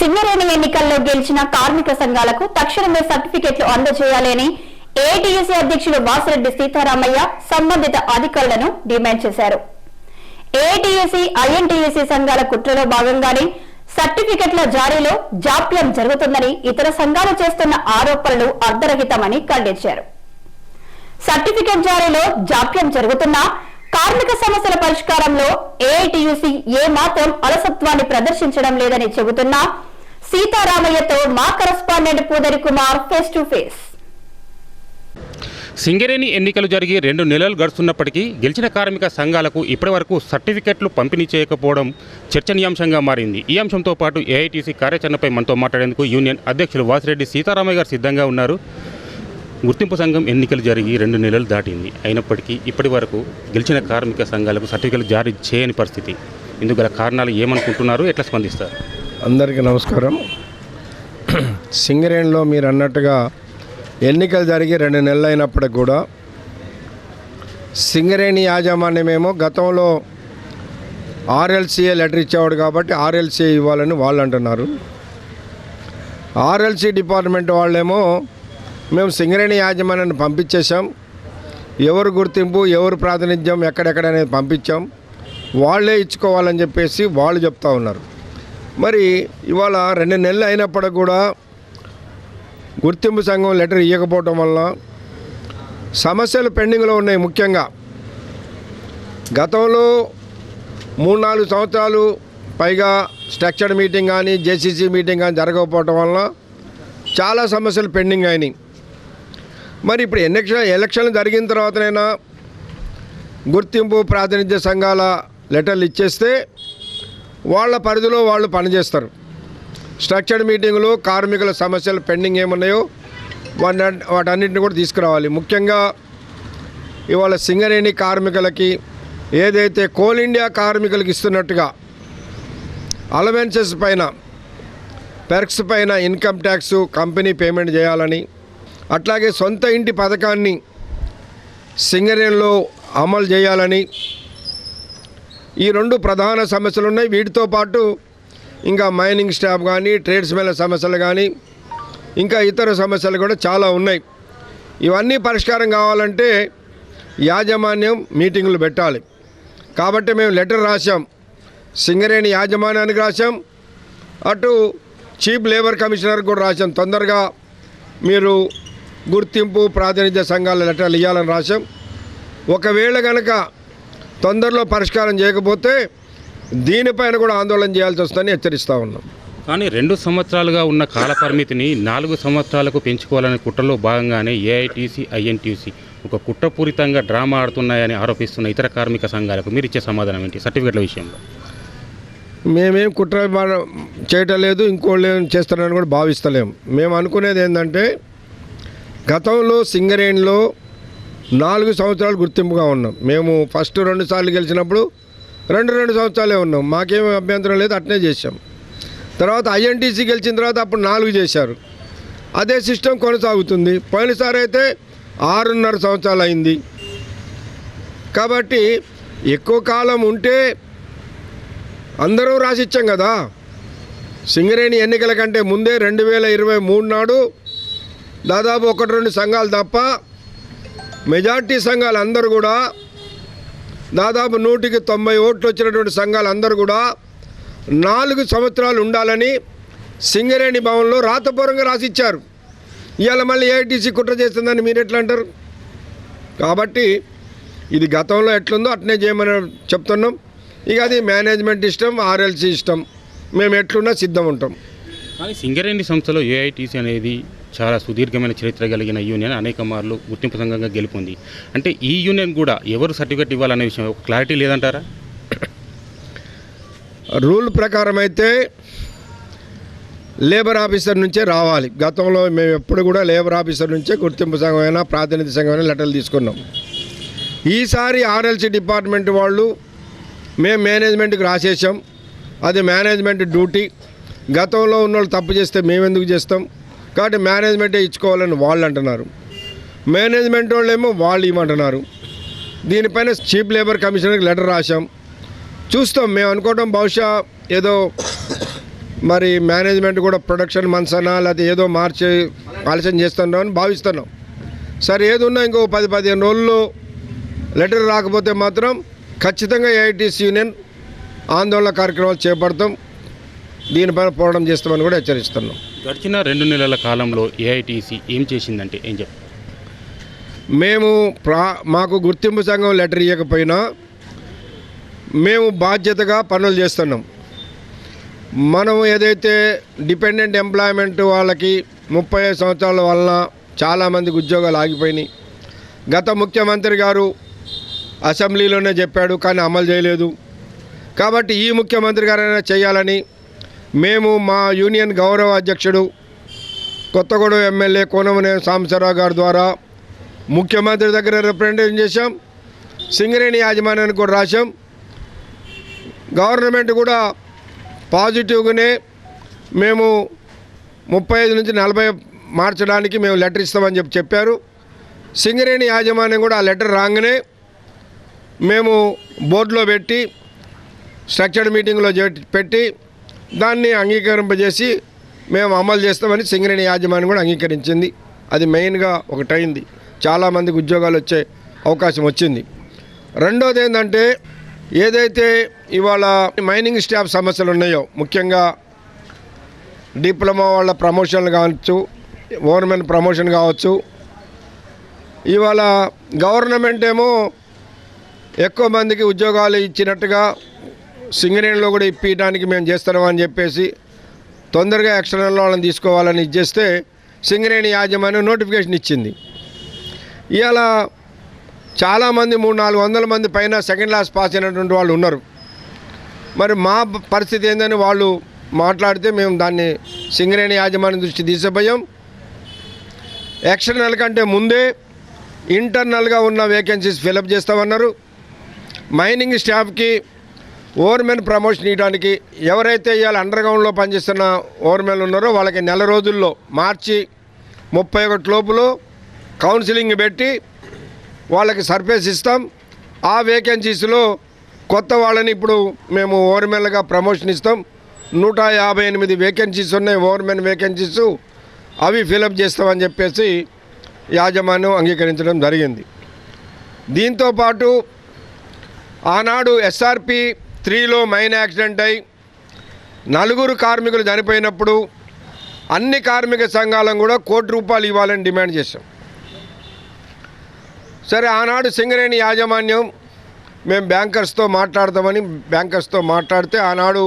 సింగరేణి ఎన్నికల్లో గెలిచిన కార్మిక సంఘాలకు తక్షణమే సర్టిఫికెట్లు అందజేయాలని ఏటీయూసీ అధ్యక్షుడు వాసిరెడ్డి సీతారామయ్య సంబంధిత అధికారులను డిమాండ్ చేశారు. ఏటీయూసీ ఐఎన్టీయూసీ సంఘాల కుట్రలో భాగంగానే సర్టిఫికెట్ల జారీలో జాప్యం జరుగుతుందని ఇతర సంఘాలు చేస్తున్న ఆరోపణలు అర్ధరహితమని ఖండించారు. సర్టిఫికెట్ జారీలో జాప్యం జరుగుతున్నా కార్మిక సమస్యల పరిష్కారంలో ఏఐటియుసి ఏ మాత్రం అలసత్వాన్ని ప్రదర్శించడం లేదని చెబుతున్నా సీతారామయ్యతో మా correspondent Pudari Kumar face to face. Singareni ఎన్నికలు జరిగి రెండు నెలలు గడుస్తున్నప్పటికీ గెలిచిన కార్మిక సంఘాలకు ఇప్పటివరకు సర్టిఫికెట్లు పంపిణీ చేయకపోవడం చర్చనీయాంశంగా మారింది. ఈ అంశంతో పాటు ఏఐటీసీ కార్యాచరణపై మనతో మాట్లాడేందుకు యూనియన్ అధ్యక్షులు వాసిరెడ్డి సీతారామయ్య గారు సిద్ధంగా ఉన్నారు. గుర్తింపు సంఘం ఎన్నికలు జరిగి రెండు నెలలు దాటింది. అయినప్పటికీ ఇప్పటి వరకు గెలిచిన కార్మిక సంఘాలకు సర్టిఫికెట్లు జారీ చేయని పరిస్థితి. ఇందుకు గల కారణాలు ఏమనుకుంటున్నారు? ఎట్లా స్పందిస్తారు? అందరికీ నమస్కారం. సింగరేణిలో మీరు అన్నట్టుగా ఎన్నికలు జరిగి రెండు నెలలు అయినప్పటికి కూడా సింగరేణి యాజమాన్యమేమో గతంలో ఆర్ఎల్సీఏ లెటర్ ఇచ్చేవాడు కాబట్టి ఆర్ఎల్సీఏ ఇవ్వాలని వాళ్ళు అంటున్నారు. ఆర్ఎల్సీ డిపార్ట్మెంట్ వాళ్ళేమో మేము సింగరేణి యాజమాన్యాన్ని పంపించేశాం. ఎవరు గుర్తింపు ఎవరు ప్రాతినిధ్యం ఎక్కడెక్కడ అనేది పంపించాం. వాళ్ళే ఇచ్చుకోవాలని చెప్పేసి వాళ్ళు చెప్తా ఉన్నారు. మరి ఇవాళ రెండు నెలలు అయినప్పటికి కూడా గుర్తింపు సంఘం లెటర్ ఇవ్వకపోవటం వల్ల సమస్యలు పెండింగ్లో ఉన్నాయి ముఖ్యంగా. గతంలో మూడు నాలుగు సంవత్సరాలు పైగా స్ట్రక్చర్డ్ మీటింగ్ కానీ జేసీసీ మీటింగ్ కానీ జరగకపోవటం వల్ల చాలా సమస్యలు పెండింగ్ అయినాయి. మరి ఇప్పుడు ఎలక్షన్ ఎలక్షన్లు జరిగిన తర్వాతనైనా గుర్తింపు ప్రాతినిధ్య సంఘాల లెటర్లు ఇచ్చేస్తే వాళ్ళ పరిధిలో వాళ్ళు పనిచేస్తారు. స్ట్రక్చర్డ్ మీటింగులు కార్మికుల సమస్యలు పెండింగ్ ఏమున్నాయో వాటి వాటన్నింటిని కూడా తీసుకురావాలి. ముఖ్యంగా ఇవాళ సింగరేణి కార్మికులకి ఏదైతే కోల్ ఇండియా కార్మికులకు ఇస్తున్నట్టుగా అలవెన్సెస్ పైన పెర్క్స్ పైన ఇన్కమ్ ట్యాక్స్ కంపెనీ పేమెంట్ చేయాలని అట్లాగే సొంత ఇంటి పథకాన్ని సింగరేణిలో అమలు చేయాలని ఈ రెండు ప్రధాన సమస్యలు ఉన్నాయి వీటితో పాటు ఇంకా మైనింగ్ స్టాఫ్ కానీ ట్రేడ్స్మెన్ల సమస్యలు కానీ ఇంకా ఇతర సమస్యలు కూడా చాలా ఉన్నాయి. ఇవన్నీ పరిష్కారం కావాలంటే యాజమాన్యం మీటింగులు పెట్టాలి. కాబట్టి మేము లెటర్ రాశాం. సింగరేణి యాజమాన్యానికి రాశాం. అటు చీఫ్ లేబర్ కమిషనర్ కూడా రాశాం. తొందరగా మీరు గుర్తింపు ప్రాతినిధ్య సంఘాల లెటర్లు ఇవ్వాలని రాశాం. ఒకవేళ కనుక తొందరలో పరిష్కారం చేయకపోతే దీనిపైన కూడా ఆందోళన చేయాల్సి వస్తుందని హెచ్చరిస్తూ ఉన్నాం. కానీ రెండు సంవత్సరాలుగా ఉన్న కాల పరిమితిని నాలుగు సంవత్సరాలకు పెంచుకోవాలనే కుట్రలో భాగంగానే ఏఐటీసీ ఐఎన్టీసీ ఒక కుట్రపూరితంగా డ్రామా ఆడుతున్నాయని ఆరోపిస్తున్న ఇతర కార్మిక సంఘాలకు మీరు ఇచ్చే సమాధానం ఏంటి? సర్టిఫికెట్ల విషయంలో. మేమేం కుట్ర చేయటం లేదు ఇంకోళ్ళు ఏం చేస్తారని కూడా భావిస్తలేము మేము అనుకునేది ఏంటంటే గతంలో సింగరేణిలో నాలుగు సంవత్సరాలు గుర్తింపుగా ఉన్నాం. మేము ఫస్ట్ రెండు సార్లు గెలిచినప్పుడు రెండు రెండు సంవత్సరాలే ఉన్నాం. మాకేమీ అభ్యంతరం లేదు అట్నే చేసాం తర్వాత ఐఎన్టీసీ గెలిచిన తర్వాత అప్పుడు నాలుగు చేశారు. అదే సిస్టమ్ కొనసాగుతుంది. పోయినసారి అయితే ఆరున్నర సంవత్సరాలు అయింది. కాబట్టి ఎక్కువ కాలం ఉంటే అందరూ రాసిచ్చాం కదా. సింగరేణి ఎన్నికల కంటే ముందే రెండు వేల ఇరవై మూడు నాడు దాదాపు ఒకటి రెండు సంఘాలు తప్ప మెజార్టీ సంఘాలు అందరూ కూడా దాదాపు నూటికి తొంభై ఓట్లు వచ్చినటువంటి సంఘాలు అందరూ కూడా నాలుగు సంవత్సరాలు ఉండాలని సింగరేణి భవన్లో రాతపూర్వంగా రాసిచ్చారు. ఇవాళ మళ్ళీ ఏఐటీసీ కుట్ర చేస్తుందని మీరు ఎట్లా అంటారు? కాబట్టి ఇది గతంలో ఎట్లుందో అట్నే చేయమని చెప్తున్నాం. ఇక అది మేనేజ్మెంట్ ఇష్టం ఆర్ఎల్సీ ఇష్టం. మేము ఎట్లున్నా సిద్ధం ఉంటాం. కానీ సింగరేణి సంస్థలో ఏఐటీసీ అనేది చాలా సుదీర్ఘమైన చరిత్ర కలిగిన యూనియన్ అనేక మార్లు గుర్తింపు సంఘంగా గెలుపొంది. అంటే ఈ యూనియన్ కూడా ఎవరు సర్టిఫికెట్ ఇవ్వాలనే విషయం క్లారిటీ లేదంటారా? రూల్ ప్రకారం అయితే లేబర్ ఆఫీసర్ నుంచే రావాలి. గతంలో మేము ఎప్పుడు కూడా లేబర్ ఆఫీసర్ నుంచే గుర్తింపు సంఘమైనా ప్రాతినిధ్య అయినా లెటర్లు తీసుకున్నాం. ఈసారి ఆర్ఎల్సీ డిపార్ట్మెంట్ వాళ్ళు మేము మేనేజ్మెంట్కి రాసేసాం అది మేనేజ్మెంట్ డ్యూటీ. గతంలో ఉన్న వాళ్ళు తప్పు చేస్తే మేము ఎందుకు చేస్తాం? కాబట్టి మేనేజ్మెంటే ఇచ్చుకోవాలని వాళ్ళు అంటున్నారు. మేనేజ్మెంట్ వాళ్ళు ఏమో వాళ్ళు ఇవ్వమంటున్నారు. దీనిపైన చీఫ్ లేబర్ కమిషనర్కి లెటర్ రాశాం. చూస్తాం మేము అనుకోవడం బహుశా ఏదో మరి మేనేజ్మెంట్ కూడా ప్రొడక్షన్ మనసనా లేకపోతే ఏదో మార్చి ఆలస్యం చేస్తున్నాం అని భావిస్తున్నాం. సరే ఏది ఉన్నా ఇంకో పది పదిహేను రోజుల్లో లెటర్ రాకపోతే మాత్రం ఖచ్చితంగా ఏఐటీసీ యూనియన్ ఆందోళన కార్యక్రమాలు చేపడతాం. దీనిపైన పోరాటం చేస్తామని కూడా హెచ్చరిస్తున్నాం. గడిచిన రెండు నెలల కాలంలో ఏఐటీసీ ఏం చేసిందంటే ఏం చెప్? మేము ప్రా మాకు గుర్తింపు సంఘం లెటర్ ఇవ్వకపోయినా మేము బాధ్యతగా పనులు చేస్తున్నాం. మనం ఏదైతే డిపెండెంట్ ఎంప్లాయ్మెంట్ వాళ్ళకి ముప్పై సంవత్సరాల వలన చాలామందికి ఉద్యోగాలు ఆగిపోయినాయి. గత ముఖ్యమంత్రి గారు అసెంబ్లీలోనే చెప్పాడు కానీ అమలు చేయలేదు. కాబట్టి ఈ ముఖ్యమంత్రి గారైనా చేయాలని మేము మా యూనియన్ గౌరవ అధ్యక్షుడు కొత్తగూడెం ఎమ్మెల్యే కోనమనే సాంబశివరావు గారి ద్వారా ముఖ్యమంత్రి దగ్గర రిప్రజెంటేషన్ చేశాం. సింగరేణి యాజమాన్యానికి కూడా రాశాం. గవర్నమెంట్ కూడా పాజిటివ్గానే మేము ముప్పై ఐదు నుంచి నలభై మార్చడానికి మేము లెటర్ ఇస్తామని చెప్పి చెప్పారు. సింగరేణి యాజమాన్యం కూడా ఆ లెటర్ రాగానే మేము బోర్డులో పెట్టి స్ట్రక్చర్డ్ మీటింగ్లో చే- పెట్టి దాన్ని అంగీకరింపజేసి మేము అమలు చేస్తామని సింగరేణి యాజమాన్యం కూడా అంగీకరించింది. అది మెయిన్గా ఒకటైంది చాలామందికి ఉద్యోగాలు వచ్చే అవకాశం వచ్చింది. రెండోది ఏంటంటే ఏదైతే ఇవాళ మైనింగ్ స్టాఫ్ సమస్యలు ఉన్నాయో ముఖ్యంగా డిప్లొమా వాళ్ళ ప్రమోషన్లు కావచ్చు ఓవర్మెన్ ప్రమోషన్ కావచ్చు ఇవాళ గవర్నమెంట్ ఏమో ఎక్కువ మందికి ఉద్యోగాలు ఇచ్చినట్టుగా సింగరేణిలో కూడా ఇప్పించడానికి మేము చేస్తున్నామని చెప్పేసి తొందరగా ఎక్స్టర్నల్ వాళ్ళని తీసుకోవాలని ఇచ్చేస్తే సింగరేణి యాజమాన్యం నోటిఫికేషన్ ఇచ్చింది. ఇవాళ చాలామంది మూడు నాలుగు వందల మంది పైన సెకండ్ క్లాస్ పాస్ అయినటువంటి వాళ్ళు ఉన్నారు. మరి మా పరిస్థితి ఏందని వాళ్ళు మాట్లాడితే మేము దాన్ని సింగరేణి యాజమాన్యం దృష్టి తీసిపోయాం ఎక్స్టర్నల్ కంటే ముందే ఇంటర్నల్గా ఉన్న వేకెన్సీస్ ఫిలప్ చేస్తామన్నారు. మైనింగ్ స్టాఫ్కి ఓవర్మెన్ ప్రమోషన్ ఇవ్వడానికి ఎవరైతే ఇవాళ అండర్గ్రౌండ్లో పనిచేస్తున్న ఓవర్మెన్ ఉన్నారో వాళ్ళకి నెల రోజుల్లో మార్చి ముప్పై ఒకటి లోపులో కౌన్సిలింగ్ పెట్టి వాళ్ళకి సర్ఫేస్ ఇస్తాం. ఆ వేకెన్సీస్లో కొత్త వాళ్ళని ఇప్పుడు మేము ఓవర్మెన్గా ప్రమోషన్ ఇస్తాం. నూట యాభై ఎనిమిది వేకెన్సీస్ ఉన్నాయి. ఓవర్మెన్ వేకెన్సీస్ అవి ఫిలప్ చేస్తామని చెప్పేసి యాజమాన్యం అంగీకరించడం జరిగింది. దీంతోపాటు ఆనాడు ఎస్ఆర్పి త్రీలో మైన్ యాక్సిడెంట్ అయి నలుగురు కార్మికులు చనిపోయినప్పుడు అన్ని కార్మిక సంఘాలను కూడా కోటి రూపాయలు ఇవ్వాలని డిమాండ్ చేశాం. సరే ఆనాడు సింగరేణి యాజమాన్యం మేము బ్యాంకర్స్తో మాట్లాడతామని బ్యాంకర్స్తో మాట్లాడితే ఆనాడు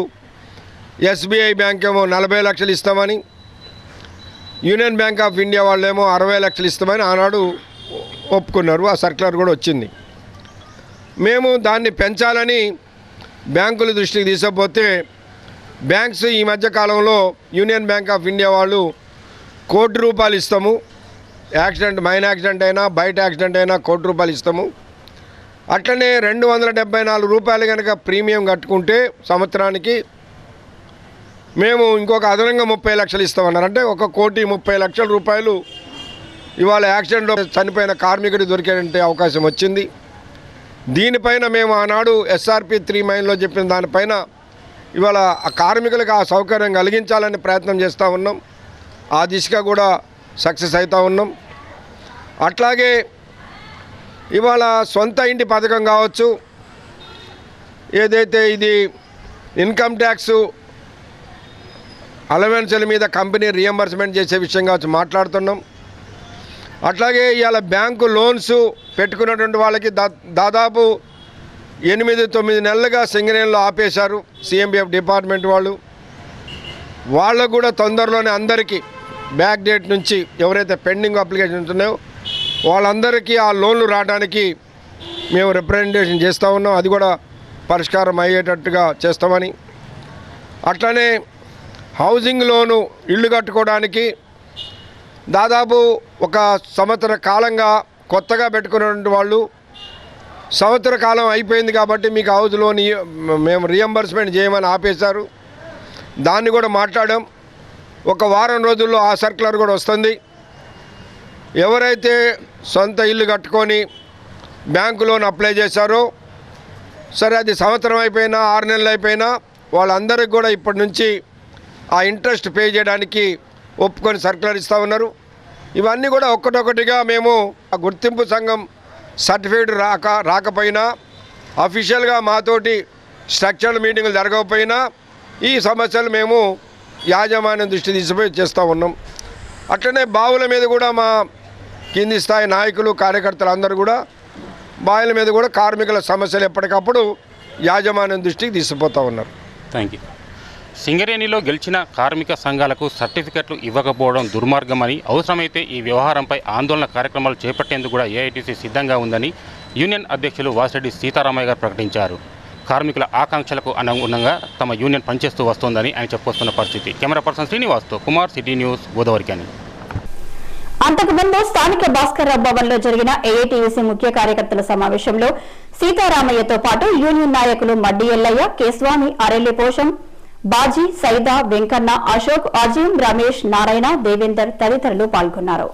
ఎస్బీఐ బ్యాంక్ ఏమో నలభై లక్షలు ఇస్తామని యూనియన్ బ్యాంక్ ఆఫ్ ఇండియా వాళ్ళేమో అరవై లక్షలు ఇస్తామని ఆనాడు ఒప్పుకున్నారు. ఆ సర్క్యులర్ కూడా వచ్చింది. మేము దాన్ని పెంచాలని బ్యాంకుల దృష్టికి తీసుకపోతే బ్యాంక్స్ ఈ మధ్య కాలంలో యూనియన్ బ్యాంక్ ఆఫ్ ఇండియా వాళ్ళు కోటి రూపాయలు ఇస్తాము. యాక్సిడెంట్ మైన్ యాక్సిడెంట్ అయినా బయట యాక్సిడెంట్ అయినా కోటి రూపాయలు ఇస్తాము. అట్లనే రెండు వందల డెబ్బై నాలుగు రూపాయలు కనుక ప్రీమియం కట్టుకుంటే సంవత్సరానికి మేము ఇంకొక అదనంగా ముప్పై లక్షలు ఇస్తామన్నారు. అంటే ఒక కోటి ముప్పై లక్షల రూపాయలు ఇవాళ యాక్సిడెంట్లో చనిపోయిన కార్మికుడి దొరికే అవకాశం వచ్చింది. దీనిపైన మేము ఆనాడు ఎస్ఆర్పి త్రీ మైన్లో చెప్పిన దానిపైన ఇవాళ ఆ కార్మికులకు ఆ సౌకర్యం కలిగించాలని ప్రయత్నం చేస్తూ ఉన్నాం. ఆ దిశగా కూడా సక్సెస్ అవుతూ ఉన్నాం. అట్లాగే ఇవాళ సొంత ఇంటి పథకం కావచ్చు ఏదైతే ఇది ఇన్కమ్ ట్యాక్స్ అలవెన్సుల మీద కంపెనీ రియంబర్స్మెంట్ చేసే విషయం కావచ్చు మాట్లాడుతున్నాం. అట్లాగే ఇవాళ బ్యాంకు లోన్స్ పెట్టుకున్నటువంటి వాళ్ళకి దా దాదాపు ఎనిమిది తొమ్మిది నెలలుగా సింగరేణిలో ఆపేశారు సిఎంబిఎఫ్ డిపార్ట్మెంట్ వాళ్ళు. వాళ్ళకు కూడా తొందరలోనే అందరికీ బ్యాక్ డేట్ నుంచి ఎవరైతే పెండింగ్ అప్లికేషన్ ఉంటున్నాయో వాళ్ళందరికీ ఆ లోన్లు రావడానికి మేము రిప్రజెంటేషన్ చేస్తూ ఉన్నాం. అది కూడా పరిష్కారం అయ్యేటట్టుగా చేస్తామని. అట్లనే హౌసింగ్ లోను ఇల్లు కట్టుకోవడానికి దాదాపు ఒక సంవత్సర కాలంగా కొత్తగా పెట్టుకున్నటువంటి వాళ్ళు సంవత్సర కాలం అయిపోయింది కాబట్టి మీకు హౌస్ లోన్ మేము రియంబర్స్మెంట్ చేయమని ఆపేశారు. దాన్ని కూడా మాట్లాడాం. ఒక వారం రోజుల్లో ఆ సర్క్యులర్ కూడా వస్తుంది. ఎవరైతే సొంత ఇల్లు కట్టుకొని బ్యాంకు లోన్ అప్లై చేశారో సరే అది సంవత్సరం అయిపోయినా ఆరు నెలలు అయిపోయినా వాళ్ళందరికీ కూడా ఇప్పటి నుంచి ఆ ఇంట్రెస్ట్ పే చేయడానికి ఒప్పుకొని సర్కులర్ ఇస్తూ ఉన్నారు. ఇవన్నీ కూడా ఒక్కటొక్కటిగా మేము ఆ గుర్తింపు సంఘం సర్టిఫికేట్ రాక రాకపోయినా అఫీషియల్గా మాతోటి స్ట్రక్చరల్ మీటింగులు జరగకపోయినా ఈ సమస్యలు మేము యాజమాన్యం దృష్టి తీసిపోయి చేస్తూ ఉన్నాం. అట్లనే బావుల మీద కూడా మా కింది స్థాయి నాయకులు కార్యకర్తలు అందరూ కూడా బావుల మీద కూడా కార్మికుల సమస్యలు ఎప్పటికప్పుడు యాజమాన్యం దృష్టికి తీసుకుపోతూ ఉన్నారు. థ్యాంక్ యూ సింగరేణిలో గెలిచిన కార్మిక సంఘాలకు సర్టిఫికెట్లు ఇవ్వకపోవడం దుర్మార్గమని అవసరమైతే ఈ వ్యవహారంపై ఆందోళన కార్యక్రమాలు చేపట్టేందుకు కూడా ఏఐటీసీ సిద్ధంగా ఉందని యూనియన్ అధ్యక్షులు వాసిరెడ్డి సీతారామయ్య గారు ప్రకటించారు. కార్మికుల ఆకాంక్షలకు అనుగుణంగా తమ యూనియన్ పనిచేస్తూ వస్తోందని ఆయన చెప్పుకొస్తున్న పరిస్థితి. కెమెరా పర్సన్ శ్రీనివాస్తో కుమార్ సిటీ న్యూస్ గోదావరికి అని అంతకుముందు స్థానిక భాస్కర్రావు భవన్లో జరిగిన ఏఐటీయూసీ ముఖ్య కార్యకర్తల సమావేశంలో సీతారామయ్యతో పాటు యూనియన్ నాయకులు మడ్డి ఎల్లయ్య కేస్వామి అరెల్లి పోషం బాజీ సైదా వెంకన్న అశోక్ అజయం రమేష్ నారాయణ దేవేందర్ తదితరులు పాల్గొన్నారు.